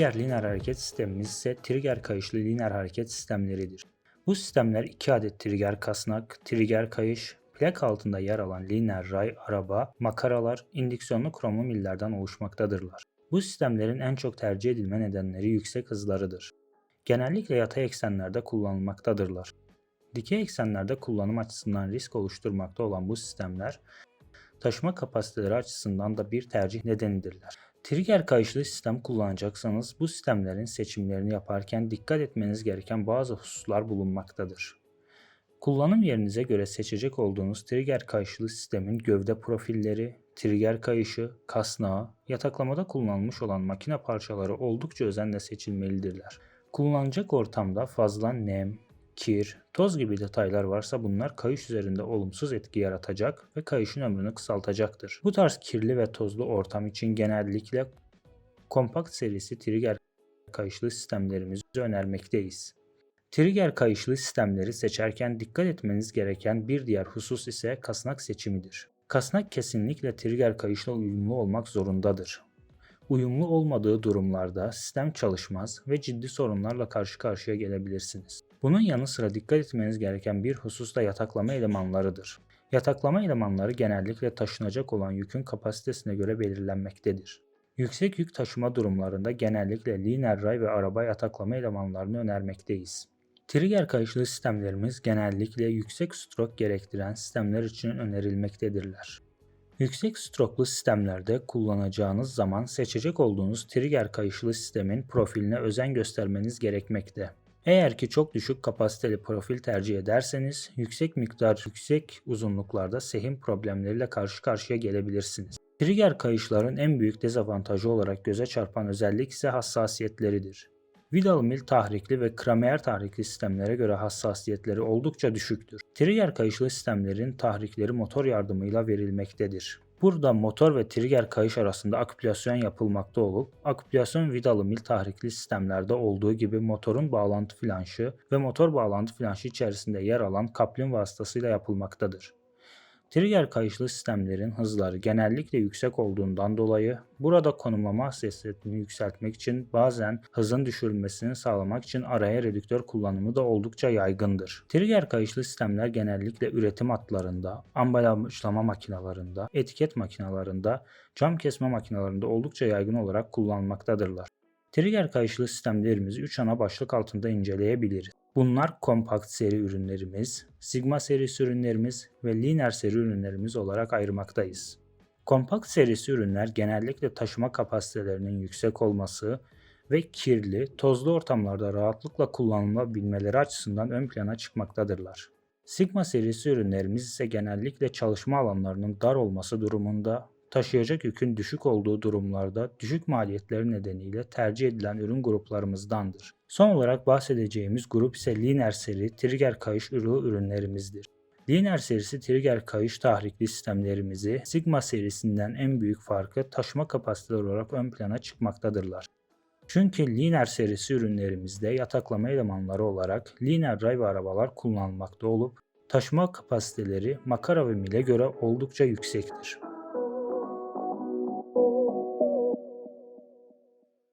diğer lineer hareket sistemimiz ise trigger kayışlı lineer hareket sistemleridir. Bu sistemler 2 adet trigger kasnak, trigger kayış, plak altında yer alan lineer ray araba, makaralar, indüksiyonlu kromlu millerden oluşmaktadırlar. Bu sistemlerin en çok tercih edilme nedenleri yüksek hızlarıdır. Genellikle yatay eksenlerde kullanılmaktadırlar. Dikey eksenlerde kullanım açısından risk oluşturmakta olan bu sistemler, taşıma kapasiteleri açısından da bir tercih nedenidirler. Trigger kayışlı sistem kullanacaksanız bu sistemlerin seçimlerini yaparken dikkat etmeniz gereken bazı hususlar bulunmaktadır. Kullanım yerinize göre seçecek olduğunuz trigger kayışlı sistemin gövde profilleri, trigger kayışı, kasnağı, yataklamada kullanılmış olan makine parçaları oldukça özenle seçilmelidirler. Kullanacak ortamda fazla nem, kir, toz gibi detaylar varsa bunlar kayış üzerinde olumsuz etki yaratacak ve kayışın ömrünü kısaltacaktır. Bu tarz kirli ve tozlu ortam için genellikle kompakt serisi trigger kayışlı sistemlerimizi önermekteyiz. Trigger kayışlı sistemleri seçerken dikkat etmeniz gereken bir diğer husus ise kasnak seçimidir. Kasnak kesinlikle trigger kayışla uyumlu olmak zorundadır. Uyumlu olmadığı durumlarda sistem çalışmaz ve ciddi sorunlarla karşı karşıya gelebilirsiniz. Bunun yanı sıra dikkat etmeniz gereken bir husus da yataklama elemanlarıdır. Yataklama elemanları genellikle taşınacak olan yükün kapasitesine göre belirlenmektedir. Yüksek yük taşıma durumlarında genellikle lineer ray ve araba yataklama elemanlarını önermekteyiz. Trigger kayışlı sistemlerimiz genellikle yüksek strok gerektiren sistemler için önerilmektedirler. Yüksek stroklu sistemlerde kullanacağınız zaman seçecek olduğunuz trigger kayışlı sistemin profiline özen göstermeniz gerekmekte. Eğer ki çok düşük kapasiteli profil tercih ederseniz yüksek miktar yüksek uzunluklarda sehim problemleriyle karşı karşıya gelebilirsiniz. Trigger kayışların en büyük dezavantajı olarak göze çarpan özellik ise hassasiyetleridir. Vidal mil tahrikli ve Kramer tahrikli sistemlere göre hassasiyetleri oldukça düşüktür. Trigger kayışlı sistemlerin tahrikleri motor yardımıyla verilmektedir. Burada motor ve trigger kayış arasında aküpülasyon yapılmakta olup, aküpülasyon vidalı mil tahrikli sistemlerde olduğu gibi motorun bağlantı flanşı ve motor bağlantı flanşı içerisinde yer alan kaplin vasıtasıyla yapılmaktadır. Trigger kayışlı sistemlerin hızları genellikle yüksek olduğundan dolayı burada konumlama hassasiyetini yükseltmek için bazen hızın düşürülmesini sağlamak için araya redüktör kullanımı da oldukça yaygındır. Trigger kayışlı sistemler genellikle üretim hatlarında, ambalajlama makinalarında, etiket makinalarında, cam kesme makinalarında oldukça yaygın olarak kullanılmaktadırlar. Trigger kayışlı sistemlerimizi 3 ana başlık altında inceleyebiliriz. Bunlar kompakt seri ürünlerimiz, Sigma serisi ürünlerimiz ve lineer seri ürünlerimiz olarak ayırmaktayız. Kompakt serisi ürünler genellikle taşıma kapasitelerinin yüksek olması ve kirli, tozlu ortamlarda rahatlıkla kullanılabilmeleri açısından ön plana çıkmaktadırlar. Sigma serisi ürünlerimiz ise genellikle çalışma alanlarının dar olması durumunda taşıyacak yükün düşük olduğu durumlarda düşük maliyetleri nedeniyle tercih edilen ürün gruplarımızdandır. Son olarak bahsedeceğimiz grup ise Linear seri trigger kayış ürü ürünlerimizdir. Linear serisi trigger kayış tahrikli sistemlerimizi Sigma serisinden en büyük farkı taşıma kapasiteleri olarak ön plana çıkmaktadırlar. Çünkü Linear serisi ürünlerimizde yataklama elemanları olarak Linear drive arabalar kullanılmakta olup taşıma kapasiteleri makara ve mile göre oldukça yüksektir.